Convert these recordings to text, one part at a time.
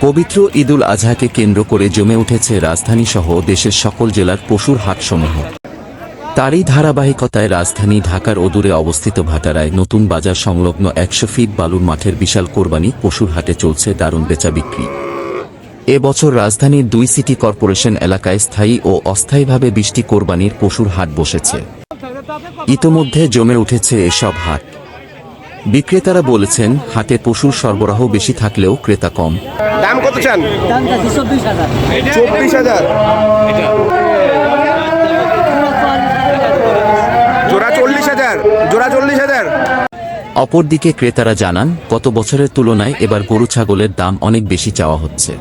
পবিত্র ঈদুল আজহাকে কেন্দ্র করে জমে উঠেছে রাজধানী সহ দেশের সকল জেলার পশুর হাটসমূহ। তারই ধারাবাহিকতায় রাজধানী ঢাকার অদূরে অবস্থিত ভাটারায় নতুন বাজার সংলগ্ন একশো ফিট বালুর মাঠের বিশাল কোরবানি পশুর হাটে চলছে দারুণ বেচা বিক্রি। এবছর রাজধানীর দুই সিটি কর্পোরেশন এলাকায় স্থায়ী ও অস্থায়ীভাবে বৃষ্টি কোরবানির পশুর হাট বসেছে। ইতোমধ্যে জমে উঠেছে এসব হাট। বিক্রেতারা বলেছেন হাটে পশুর সরবরাহ বেশি থাকলেও ক্রেতা কম। দাম কত চান? চব্বিশ হাজার। জোড়া চল্লিশ হাজার জোড়া চল্লিশ হাজার। অপরদিকে ক্রেতারা জানান গত বছরের তুলনায় এবার গরু ছাগলের দাম অনেক বেশি চাওয়া হচ্ছে।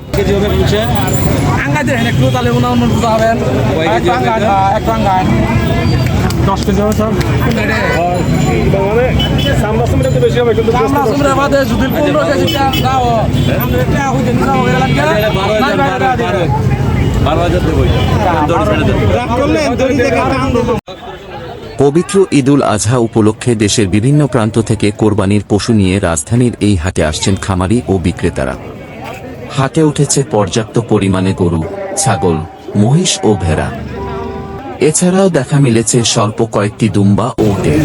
দশ কেজি হবে পবিত্র ঈদুল আজহা উপলক্ষে দেশের বিভিন্ন প্রান্ত থেকে কোরবানির পশু নিয়ে রাজধানীর এই হাটে আসছেন খামারি ও বিক্রেতারা। হাটে উঠেছে পর্যাপ্ত পরিমাণে গরু ছাগল মহিষ ও ভেড়া। এছাড়াও দেখা মিলেছে স্বল্প কয়েকটি দুম্বা ও উটের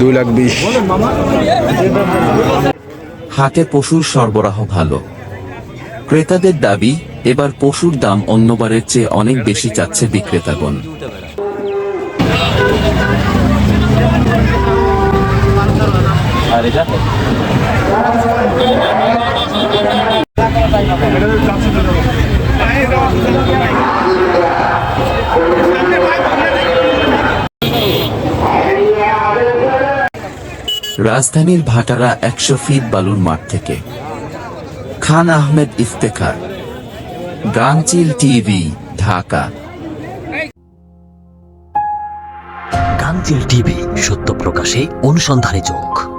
দুই লাখ বিশ। হাটে পশুর সরবরাহ ভালো। ক্রেতাদের দাবি এবার পশুর দাম অন্যবারের চেয়ে অনেক বেশি চাচ্ছে বিক্রেতাগণ। রাজধানীর ভাটারা একশো ফিট বালুর মাঠ থেকে। খান আহমেদ ইফতেখার, গাংচিল টিভি, ঢাকা। গাংচিল টিভি, সত্য প্রকাশে অনুসন্ধানী চোখ